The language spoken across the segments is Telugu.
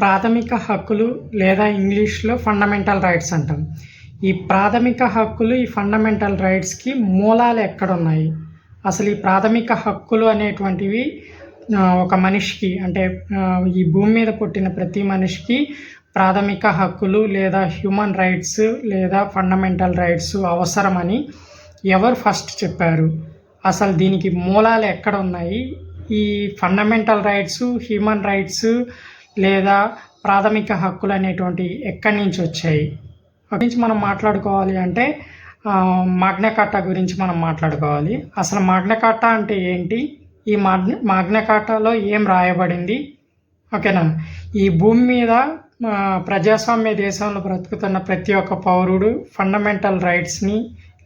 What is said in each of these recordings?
ప్రాథమిక హక్కులు లేదా ఇంగ్లీష్లో ఫండమెంటల్ రైట్స్ అంటాం. ఈ ప్రాథమిక హక్కులు ఈ ఫండమెంటల్ రైట్స్కి మూలాలు ఎక్కడున్నాయి? అసలు ఈ ప్రాథమిక హక్కులు అనేటువంటివి ఒక మనిషికి అంటే ఈ భూమి మీద పుట్టిన ప్రతి మనిషికి ప్రాథమిక హక్కులు లేదా హ్యూమన్ రైట్స్ లేదా ఫండమెంటల్ రైట్స్ అవసరమని ఎవరు ఫస్ట్ చెప్పారు? అసలు దీనికి మూలాలు ఎక్కడ ఉన్నాయి ఈ ఫండమెంటల్ రైట్స్ హ్యూమన్ రైట్స్ లేదా ప్రాథమిక హక్కులు అనేటువంటి ఎక్కడి నుంచి వచ్చాయి? గురించి మనం మాట్లాడుకోవాలి అంటే మాగ్నకాట గురించి మనం మాట్లాడుకోవాలి. అసలు మాగ్నకాట అంటే ఏంటి? ఈ మాగ్న మాగ్నకాటలో ఏం రాయబడింది? ఓకేనా? ఈ భూమి మీద ప్రజాస్వామ్య దేశంలో బ్రతుకుతున్న ప్రతి ఒక్క పౌరుడు ఫండమెంటల్ రైట్స్ని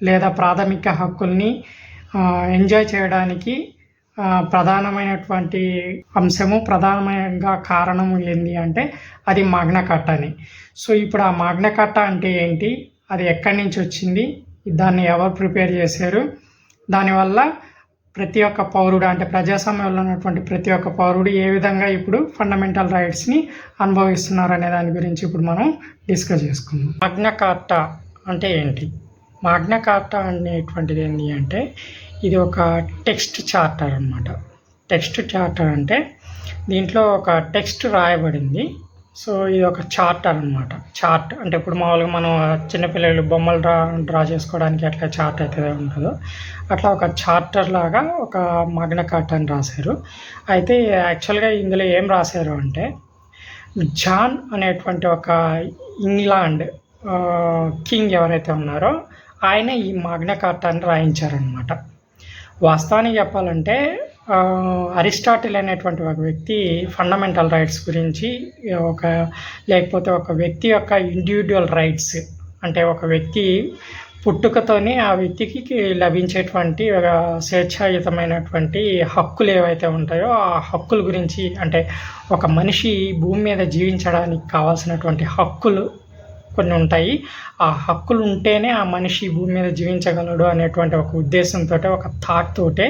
లేదా ప్రాథమిక హక్కుల్ని ఎంజాయ్ చేయడానికి ప్రధానమైనటువంటి అంశము ప్రధానంగా కారణము ఏంటి అంటే అది మాగ్నకట్ట అని. సో ఇప్పుడు ఆ మాగ్నకట్ట అంటే ఏంటి? అది ఎక్కడి నుంచి వచ్చింది? దాన్ని ఎవరు ప్రిపేర్ చేశారు? దానివల్ల ప్రతి ఒక్క పౌరుడు అంటే ప్రజాస్వామ్యంలో ఉన్నటువంటి ప్రతి ఒక్క పౌరుడు ఏ విధంగా ఇప్పుడు ఫండమెంటల్ రైట్స్ని అనుభవిస్తున్నారు అనే దాని గురించి ఇప్పుడు మనం డిస్కస్ చేసుకుందాం. మాగ్నా అంటే ఏంటి? మాగ్నా కార్టా అనేటువంటిది ఏంటి అంటే ఇది ఒక టెక్స్ట్ చార్టర్ అన్నమాట. టెక్స్ట్ చార్టర్ అంటే దీంట్లో ఒక టెక్స్ట్ రాయబడింది. సో ఇది ఒక చార్టర్ అన్నమాట. చార్ట్ అంటే ఇప్పుడు మామూలుగా మనం చిన్నపిల్లలు బొమ్మలు డ్రా డ్రా చేసుకోవడానికి ఎట్లా చార్ట్ అయితే ఉంటుందో అట్లా ఒక చార్టర్ లాగా ఒక మగ్న కార్ట్ అని రాశారు. అయితే యాక్చువల్గా ఇందులో ఏం రాశారు అంటే జాన్ అనేటువంటి ఒక ఇంగ్లాండ్ కింగ్ ఎవరైతే ఉన్నారో ఆయన ఈ మాగ్న కార్టాన్ని రాయించారనమాట వాస్తవానికి చెప్పాలంటే అరిస్టాటిల్ అనేటువంటి ఒక వ్యక్తి ఫండమెంటల్ రైట్స్ గురించి ఒక లేకపోతే ఒక వ్యక్తి యొక్క ఇండివిజువల్ రైట్స్ అంటే ఒక వ్యక్తి పుట్టుకతోనే ఆ వ్యక్తికి లభించేటువంటి ఒక స్వేచ్ఛాయుతమైనటువంటి హక్కులు ఏవైతే ఉంటాయో ఆ హక్కుల గురించి అంటే ఒక మనిషి భూమి మీద జీవించడానికి కావాల్సినటువంటి హక్కులు కొన్ని ఉంటాయి. ఆ హక్కులు ఉంటేనే ఆ మనిషి భూమి మీద జీవించగలడు అనేటువంటి ఒక ఉద్దేశంతో ఒక థాట్ తోటే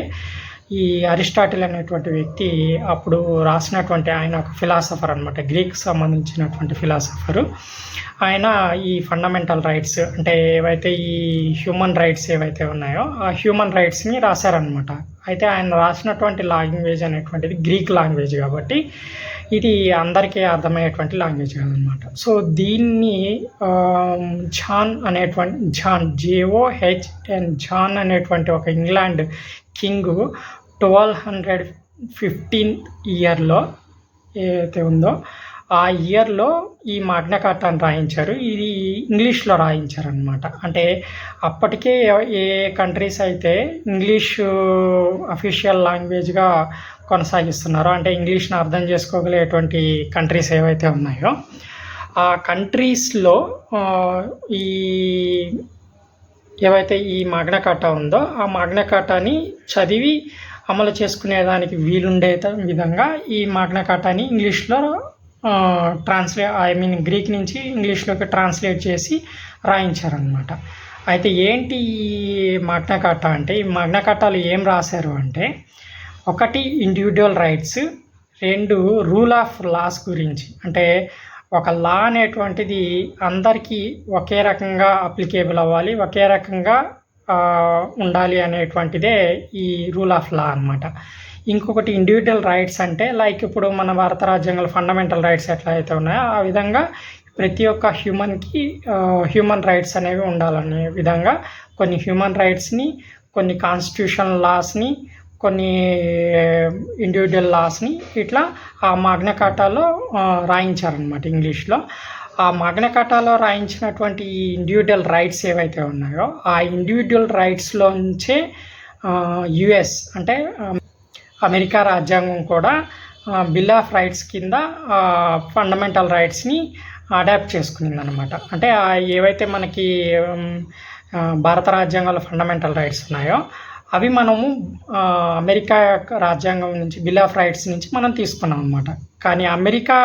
ఈ అరిస్టాటిల్ అనేటువంటి వ్యక్తి అప్పుడు రాసినటువంటి ఆయన ఒక ఫిలాసఫర్ అనమాట గ్రీక్ సంబంధించినటువంటి ఫిలాసఫరు ఆయన ఈ ఫండమెంటల్ రైట్స్ అంటే ఏవైతే ఈ హ్యూమన్ రైట్స్ ఏవైతే ఉన్నాయో ఆ హ్యూమన్ రైట్స్ని రాశారనమాట అయితే ఆయన రాసినటువంటి లాంగ్వేజ్ అనేటువంటిది గ్రీక్ లాంగ్వేజ్ కాబట్టి ఇది అందరికీ అర్థమయ్యేటువంటి లాంగ్వేజ్ కాదనమాట. సో దీన్ని ఆమ్, జాన్ అనేటువంటి John J O H and John అనేటువంటి ఒక England king twelve hundred fifteen ఇయర్లో ఏదైతే ఉందో ఆ ఇయర్లో ఈ మాగ్నకాటాను రాయించారు. ఇది ఇంగ్లీష్లో రాయించారు అనమాట అంటే అప్పటికే ఏ- కంట్రీస్ అయితే ఇంగ్లీష్ అఫీషియల్ లాంగ్వేజ్గా కొనసాగిస్తున్నారో అంటే ఇంగ్లీష్ని అర్థం చేసుకోగలిగేటువంటి కంట్రీస్ ఏవైతే ఉన్నాయో ఆ కంట్రీస్లో ఈ ఏవైతే ఈ మాగ్నకాటా ఉందో ఆ మాగ్నకాటాని చదివి అమలు చేసుకునేదానికి వీలుండే విధంగా ఈ మాగ్నకాటాని ఇంగ్లీష్లో ట్రాన్స్లే ఐ మీన్ గ్రీక్ నుంచి ఇంగ్లీష్లోకి ట్రాన్స్లేట్ చేసి రాయించారనమాట అయితే ఏంటి ఈ మగ్నకాట అంటే ఈ మగ్నకట్టాలు ఏం రాశారు అంటే ఒకటి ఇండివిజువల్ రైట్స్ రెండు రూల్ ఆఫ్ లాస్ గురించి. అంటే ఒక లా అనేటువంటిది అందరికీ ఒకే రకంగా అప్లికేబుల్ అవ్వాలి ఒకే రకంగా ఉండాలి అనేటువంటిదే ఈ రూల్ ఆఫ్ లా అన్నమాట. ఇంకొకటి ఇండివిజువల్ రైట్స్ అంటే లైక్ ఇప్పుడు మన భారత రాజ్యాంగంలో ఫండమెంటల్ రైట్స్ ఎట్లా అయితే ఉన్నాయో ఆ విధంగా ప్రతి ఒక్క హ్యూమన్కి హ్యూమన్ రైట్స్ అనేవి ఉండాలనే విధంగా కొన్ని హ్యూమన్ రైట్స్ని కొన్ని కాన్స్టిట్యూషన్ లాస్ని కొన్ని ఇండివిజువల్ లాస్ని ఇట్లా ఆ మాగ్నకాటాలో రాయించారనమాట ఇంగ్లీష్లో. ఆ మాగ్నకాటాలో రాయించినటువంటి ఈ ఇండివిజువల్ రైట్స్ ఏవైతే ఉన్నాయో ఆ ఇండివిజువల్ రైట్స్లోంచే యుఎస్ అంటే అమెరికా రాజ్యాంగం కూడా బిల్ ఆఫ్ రైట్స్ కింద ఫండమెంటల్ రైట్స్ని అడాప్ట్ చేసుకునింది అనమాట అంటే ఏవైతే మనకి భారత రాజ్యాంగంలో ఫండమెంటల్ రైట్స్ ఉన్నాయో అవి మనము అమెరికా రాజ్యాంగం నుంచి బిల్ ఆఫ్ రైట్స్ నుంచి మనం తీసుకున్నాం అనమాట కానీ అమెరికా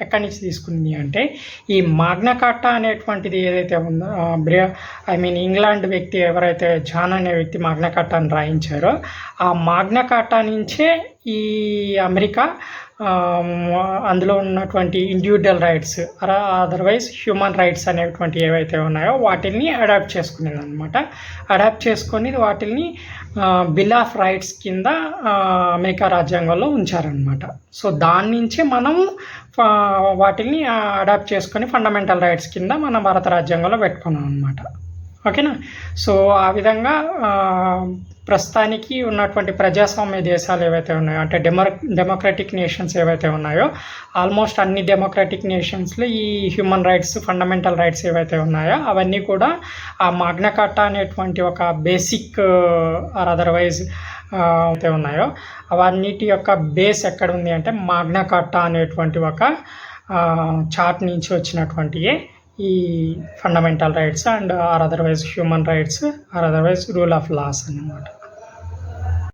ఎక్కడి నుంచి తీసుకుంది అంటే ఈ మాగ్నకాటా అనేటువంటిది ఏదైతే ఉందో ఆ, బ్రే ఐ మీన్ ఇంగ్లాండ్ వ్యక్తి ఎవరైతే జాన్ అనే వ్యక్తి మాగ్నకాటాను రాయించారో ఆ మాగ్నకాటా నుంచే ఈ అమెరికా అందులో ఉన్నటువంటి individual rights otherwise human rights అనేటువంటి ఏవైతే ఉన్నాయో వాటిని అడాప్ట్ చేసుకునేది అనమాట అడాప్ట్ చేసుకొని వాటిని బిల్ ఆఫ్ రైట్స్ కింద అమెరికా రాజ్యాంగంలో ఉంచారనమాట సో దాని నుంచే మనం వాటిని అడాప్ట్ చేసుకొని ఫండమెంటల్ రైట్స్ కింద మన భారత రాజ్యాంగంలో పెట్టుకున్నాం అనమాట ఓకేనా? సో ఆ విధంగా ప్రస్తుతానికి ఉన్నటువంటి ప్రజాస్వామ్య దేశాలు ఏవైతే ఉన్నాయో అంటే డెమో డెమోక్రటిక్ నేషన్స్ ఏవైతే ఉన్నాయో ఆల్మోస్ట్ అన్ని డెమోక్రటిక్ నేషన్స్లో ఈ హ్యూమన్ రైట్స్ ఫండమెంటల్ రైట్స్ ఏవైతే ఉన్నాయో అవన్నీ కూడా ఆ మాగ్నకట్ట అనేటువంటి ఒక బేసిక్ ఆర్ అదర్వైజ్ అయితే ఉన్నాయో. అవన్నిటి యొక్క బేస్ ఎక్కడ ఉంది అంటే మాగ్నకట్ట అనేటువంటి ఒక చార్ట్ నుంచి వచ్చినటువంటి ఈ fundamental rights and or otherwise human rights or otherwise rule of laws అన్నమాట.